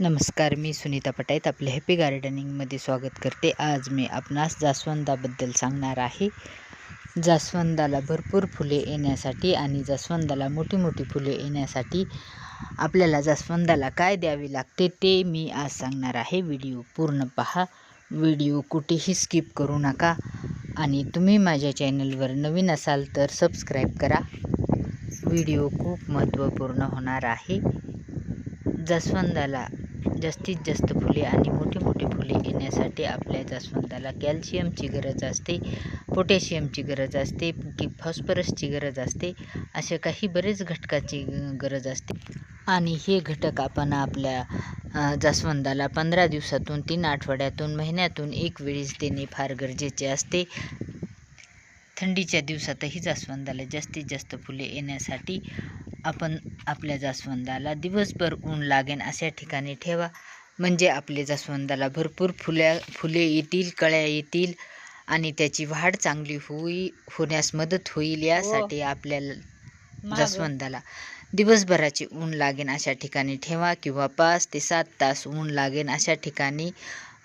नमस्कार मी सुनीता पटाईत आपले हॅपी गार्डनिंगमध्ये स्वागत करते. आज मी आपणास जास्वंदाबद्दल सांगणार आहे. जास्वंदाला भरपूर फुले येण्यासाठी आणि जास्वंदाला मोठी मोठी फुले येण्यासाठी आपल्याला जास्वंदाला काय द्यावे लागते ते मी आज सांगणार आहे. व्हिडिओ पूर्ण पहा. व्हिडिओ कुठेही स्किप करू नका आणि तुम्ही माझ्या चॅनलवर नवीन असाल तर सबस्क्राईब करा. व्हिडिओ खूप महत्त्वपूर्ण होणार आहे. जास्वंदाला जास्तीत जास्त फुले आणि मोठी मोठी फुले येण्यासाठी आपल्या जास्वंदाला कॅल्शियमची गरज असते पोटॅशियमची गरज असते की फॉस्फरसची गरज असते अशा काही बरेच घटकाची गरज असते. आणि हे घटक आपण आपल्या जास्वंदाला पंधरा दिवसातून तीन आठवड्यातून महिन्यातून एक वेळेस देणे फार गरजेचे असते. थंडीच्या दिवसातही जास्वंदाला जास्तीत जास्त फुले येण्यासाठी आपण आपल्या जास्वंदाला दिवसभर ऊन लागेन अशा ठिकाणी ठेवा. म्हणजे आपले जास्वंदाला भरपूर फुल्या फुले येतील कळ्या येतील आणि त्याची वाढ चांगली होई होण्यास मदत होईल यासाठी आपल्याला जास्वंदाला दिवसभराची ऊन लागेन अशा ठिकाणी ठेवा किंवा पाच ते सात तास ऊन लागेन अशा ठिकाणी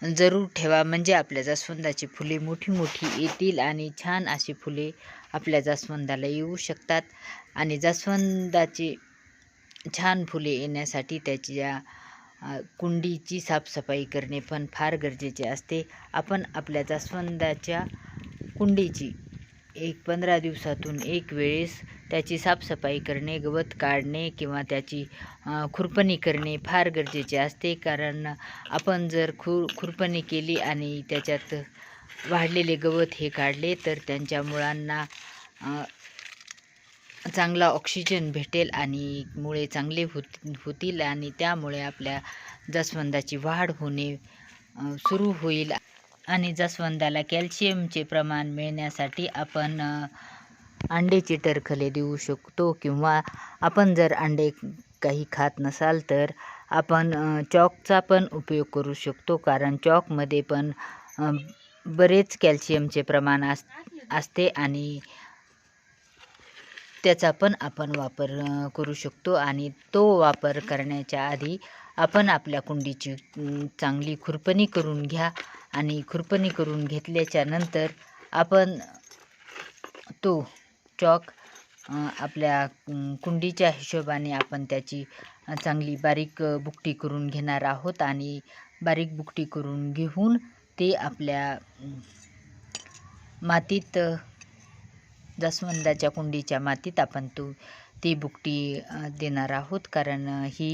जरूर ठेवा. म्हणजे आपल्या जास्वंदाची फुले मोठी मोठी येतील आणि छान अशी फुले आपल्या जास्वंदाला येऊ शकतात. आणि जास्वंदाची छान फुले येण्यासाठी त्याच्या कुंडीची साफसफाई करणे पण फार गरजेचे असते. आपण आपल्या जास्वंदाच्या कुंडीची एक पंधरा दिवसातून एक वेळेस त्याची साफसफाई करणे गवत काढणे किंवा त्याची खुरपणी करणे फार गरजेचे असते. कारण आपण जर खु खुरपणी केली आणि त्याच्यात वाढलेले गवत हे काढले तर त्यांच्या मुळांना चांगला ऑक्सिजन भेटेल आणि मुळे चांगले होत होतील आणि त्यामुळे आपल्या जास्वंदाची वाढ होणे सुरू होईल. आणि जास्वंदाला कॅल्शियमचे प्रमाण मिळण्यासाठी आपण अंड्याची टरखले देऊ शकतो किंवा आपण जर अंडे काही खात नसाल तर आपण चॉकचा पण उपयोग करू शकतो. कारण चॉकमध्ये पण बरेच कॅल्शियमचे प्रमाण अस असते आणि त्याचा पण आपण वापर करू शकतो. आणि तो वापर करण्याच्या आधी आपण आपल्या कुंडीची चांगली खुरपणी करून घ्या. आणि खुरपणी करून घेतल्याच्या नंतर आपण तो चॉक आपल्या कुंडीच्या हिशोबाने आपण त्याची चांगली बारीक बुकटी करून घेणार आहोत आणि बारीक बुकटी करून घेऊन ते आपल्या मातीत जास्वंदाच्या कुंडीच्या मातीत आपण तो ती बुकटी देणार आहोत. कारण ही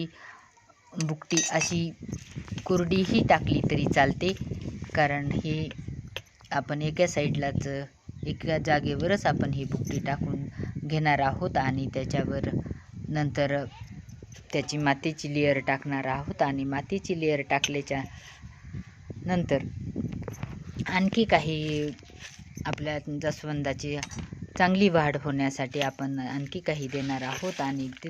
बुकटी अशी कोरडीही टाकली तरी चालते. कारण ही आपण एका साईडलाच एका जागेवरच आपण ही बुकटी टाकून घेणार आहोत आणि त्याच्यावर नंतर त्याची मातीची लेअर टाकणार आहोत आणि मातीची लेअर टाकल्याच्या नंतर आणखी काही आपल्या जास्वंदाची चांगली वाढ होण्यासाठी आपण आणखी काही देणार आहोत आणि ते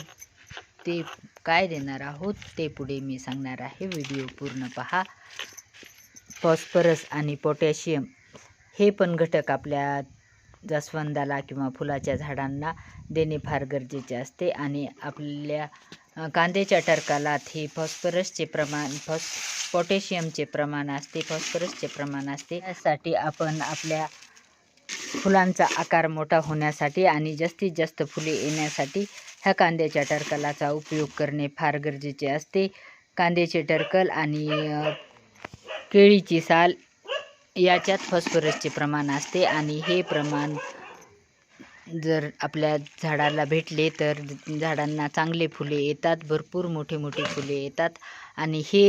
ते काय देणार आहोत ते पुढे मी सांगणार आहे. व्हिडिओ पूर्ण पहा. फॉस्फरस आणि पोटॅशियम हे पण घटक आपल्या जास्वंदाला किंवा फुलाच्या झाडांना देणे फार गरजेचे असते. आणि आपल्या कांद्याच्या टरकालात हे फॉस्फरसचे प्रमाण फॉस पोटॅशियमचे प्रमाण असते फॉस्फरसचे प्रमाण असते. यासाठी आपण आपल्या फुलांचा आकार मोठा होण्यासाठी आणि जास्तीत जास्त फुले येण्यासाठी ह्या कांद्याच्या टरकलाचा उपयोग करणे फार गरजेचे असते. कांद्याचे टरकल आणि केळीची साल याच्यात फॉस्फरसचे प्रमाण असते आणि हे प्रमाण जर आपल्या झाडाला भेटले तर झाडांना चांगले फुले येतात भरपूर मोठे मोठे फुले येतात आणि हे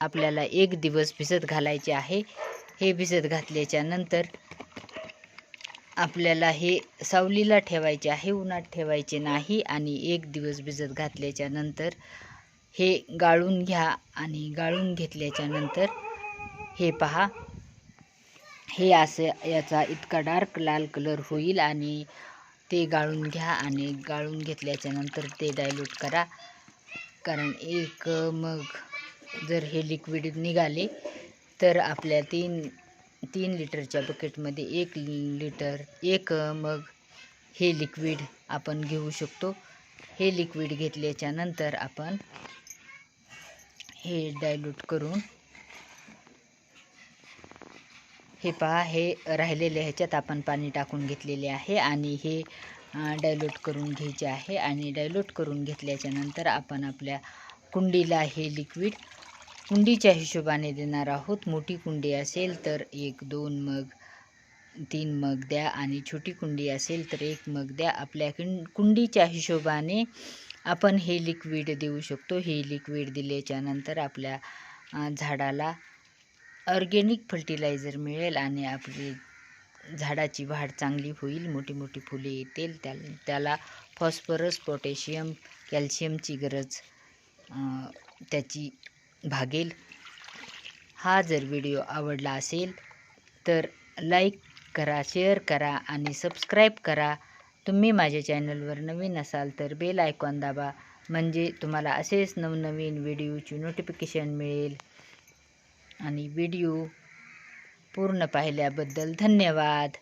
आपल्याला एक दिवस भिजत घालायचे आहे. हे भिजत घातल्याच्या नंतर आपल्याला हे सावलीला ठेवायचे आहे उन्हात ठेवायचे नाही आणि एक दिवस भिजत घातल्याच्या नंतर हे गाळून घ्या आणि गाळून घेतल्याच्या नंतर हे पहा. हे असं याचा इतका डार्क लाल कलर होईल आणि ते गाळून घ्या आणि गाळून घेतल्याच्या नंतर ते डायल्यूट करा. कारण एक मग जर हे लिक्विड निघाले तर आपल्या तीन तीन लिटरच्या बकेटमध्ये एक लिटर एक मग हे लिक्विड आपण घेऊ शकतो. हे लिक्विड घेतल्याच्या नंतर आपण हे डायल्यूट करून हे पहा हे राहिलेले ह्याच्यात आपण पाणी टाकून घेतलेले आहे आणि हे डायल्यूट करून घ्यायचे आहे आणि डायल्यूट करून घेतल्याच्या नंतर आपण आपल्या कुंडीला हे लिक्विड कुंडीच्या हिशोबाने देणार आहोत. मोठी कुंडी असेल तर एक दोन मग तीन मग द्या आणि छोटी कुंडी असेल तर एक मग द्या. आपल्या किं कुंडीच्या हिशोबाने आपण हे लिक्विड देऊ शकतो. हे लिक्विड दिल्याच्यानंतर आपल्या झाडाला ऑर्गेनिक फर्टिलायझर मिळेल आणि आपली झाडाची वाढ चांगली होईल. मोठी मोठी फुले येतील. त्या त्याला फॉस्फरस पोटॅशियम कॅल्शियमची गरज त्याची भागेल हा जर व्हिडिओ आवडला असेल तर लाईक करा शेअर करा आणि सबस्क्राईब करा. तुम्ही माझ्या चॅनलवर नवीन असाल तर बेल आयकॉन दाबा म्हणजे तुम्हाला असेच नवनवीन व्हिडिओची नोटिफिकेशन मिळेल. आणि व्हिडिओ पूर्ण पाहिल्याबद्दल धन्यवाद.